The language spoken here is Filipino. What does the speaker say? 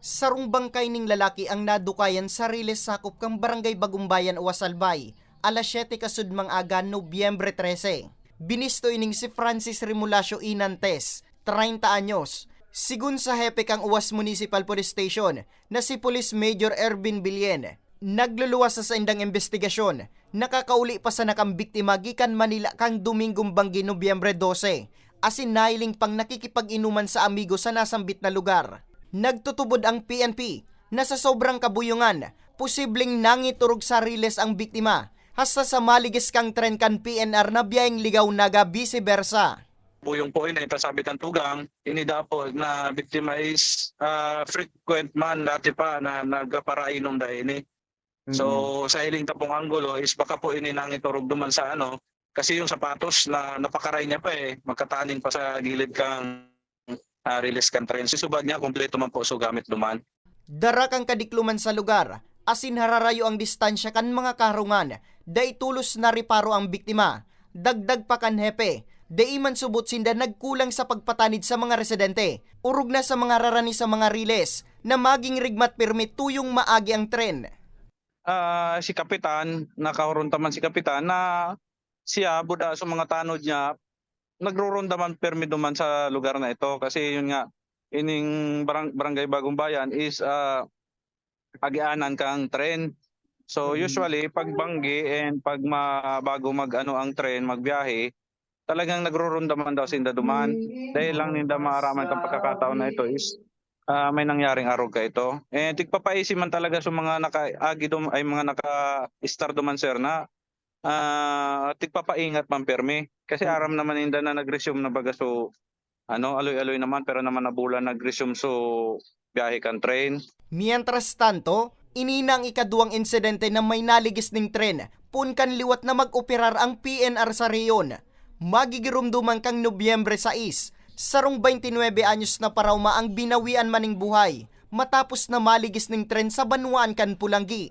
Sarong bangkay ning lalaki ang nadukayan sa riles sakop kang barangay Bagumbayan o Salbay, alas 7 kasudmang aga Nobyembre 13. Binisto ining si Francis Remulacio Inantes, 30 anyos. Sigun sa hepe kang Uwas Municipal Police Station na si Police Major Ervin Bilyen, nagluluwas sa saindang investigasyon, nakakauli pa sa nakang biktima gikan Manila kang Domingong Banggi Nobyembre 12, asin nailing pang nakikipag-inuman sa amigo sa nasambit na lugar. Nagtutubod ang PNP na sa sobrang kabuyungan, posibleng nangiturog sa riles ang biktima hasta sa maligis kang tren kan PNR na biyayang ligaw naga vice versa. Buyong po ini pasabit ang tugang inida po na biktima is ah, frequent man dati pa na nagparainom da ini. So sa iling tapong anggulo is baka po ini nang iturog duman sa ano kasi yung sapatos na napakaray niya pa eh magkatanin pa sa gilid kang ah, release kan train. Susubad niya kompleto man po so gamit duman. Dara kang kadikluman sa lugar, asin hararayo ang distansya kan mga karungan, day tulos na riparo ang biktima. Dagdag pa kan hepe, day man subot sinda nagkulang sa pagpatanid sa mga residente, urog na sa mga rarani sa mga riles, na maging rigmat permit tuyong maagi ang tren. Ah, si kapitan nakahuronta man si kapitan na siya buda sa mga tanod niya nagruronda man permi duman sa lugar na ito kasi yun nga ining barang, barangay Bagong Bayan is ah, agianan kang tren. So Mm. usually pag banggi and pag ma, bago mag ano ang tren magbiyahe talagang nagruronda man daw sinda duman dahil lang ninda maaraman kang pagkakataon na ito is ah, may nangyaring arog ka ito. Eh tigpapaisi man talaga sa mga naka-agi ay mga naka-star duman sir na ah tigpapaingat man permi kasi aram naman ninda na nag-resume na baga so ano aloy-aloy naman pero naman nabulan nag-resume so biyahe kan train. Mientras tanto, ininang ikaduwang insidente na may naligis ning tren, punkan liwat na mag-operar ang PNR sa reyon. Magigirumduman kang Nobyembre 6, sarong 29 anyos na parauma ang binawian maning buhay, matapos na maligis ning tren sa Banwaan kan Pulanggi.